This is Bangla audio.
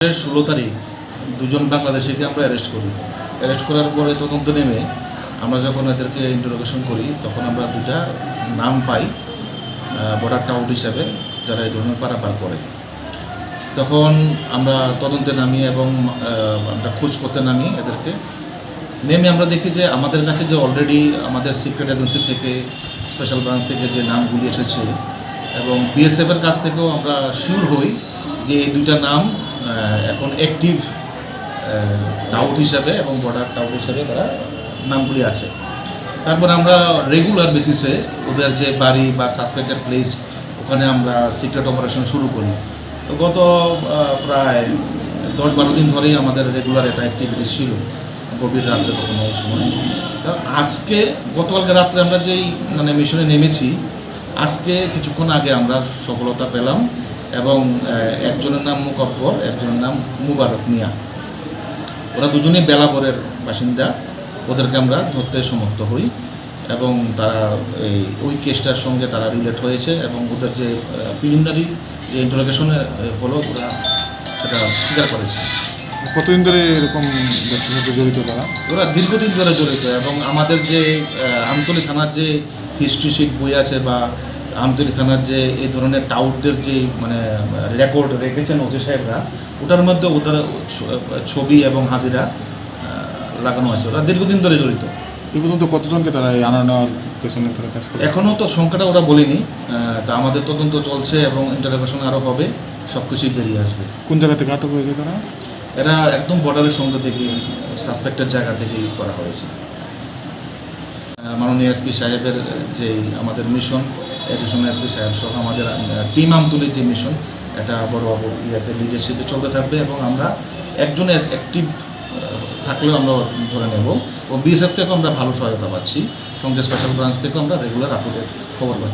ষোলো তারিখ দুজন বাংলাদেশিকে আমরা অ্যারেস্ট করি। অ্যারেস্ট করার পরে তদন্ত নেমে আমরা যখন এদেরকে ইন্টারোগেশন করি, তখন আমরা দুটা নাম পাই বর্ডার টাউন হিসাবে যারা এই ধরনের পারাপার করে। তখন আমরা তদন্তে নামি এবং আমরা খোঁজ করতে নামি এদেরকে। নেমে আমরা দেখি যে আমাদের কাছে যে অলরেডি আমাদের সিক্রেট এজেন্সি থেকে স্পেশাল ব্রাঞ্চ থেকে যে নামগুলি এসেছে এবং বিএসএফের কাছ থেকেও আমরা শিওর হই যে এই দুইটা নাম এখন অ্যাক্টিভ ডাউট হিসাবে এবং বর্ডার ডাউট হিসাবে তারা নামগুলি আছে। তারপর আমরা রেগুলার বেসিসে ওদের যে বাড়ি বা সাসপেক্টেড প্লেস ওখানে আমরা সিক্রেট অপারেশন শুরু করি। তো গত প্রায় দশ বারো দিন ধরেই আমাদের রেগুলার এটা অ্যাক্টিভিটি ছিল, গভীর রাত্রে কখনো সময়। তো আজকে, গতকালকে রাত্রে আমরা যেই মানে মিশনে নেমেছি, আজকে কিছুক্ষণ আগে আমরা সফলতা পেলাম। এবং একজনের নাম মুকব্বর একজনের নাম মুবারক মিয়া। ওরা দুজনেই বেলাবরের বাসিন্দা। ওদেরকে আমরা ধরতে সমর্থ হই এবং তারা এই ওই কেসটার সঙ্গে তারা রিলেট হয়েছে এবং ওদের যে প্রিলিমিনারি যে ইন্টারোগেশনে হলো ওরা সেটা স্বীকার করেছে। কতদিন ধরে এরকম জড়িত তারা? ওরা দীর্ঘদিন ধরে জড়িত এবং আমাদের যে আমতলী থানার যে হিস্ট্রি শিট বই আছে বা আমতলী থানার যে এই ধরনের টাউটদের যে মানে রেকর্ড রেখেছেন ওসি সাহেবরা ওটার মধ্যে ওদের ছবি এবং হাজিরা লাগানো আছে ওরা দীর্ঘদিন ধরে জড়িত। এই পর্যন্ত কতজনকে তারা এই আনা নেওয়ার পেছনে তারা কাজ করে এখনও তো সংখ্যাটা ওরা বলেনি। তা আমাদের তদন্ত চলছে এবং ইন্টারোগেশন আরও হবে সব কিছুই বেরিয়ে আসবে। কোন জায়গা থেকে আটক হয়েছে তারা? এরা একদম বর্ডারের সঙ্গে থেকে সাসপেক্টেড জায়গা থেকেই করা হয়েছে। মাননীয় এসপি সাহেবের যে আমাদের মিশন এডিশন এসপি সাহেব সহ আমাদের টিম আমতুলির যে মিশন এটা বড় ইয়াতে লিডারশিপে চলতে থাকবে এবং আমরা একজনের অ্যাক্টিভ থাকলেও আমরা ধরে নেব ও বিএসএফ থেকেও আমরা ভালো সহায়তা পাচ্ছি। সঙ্গে স্পেশাল ব্রাঞ্চ থেকেও আমরা রেগুলার আপডেট খবর পাচ্ছি।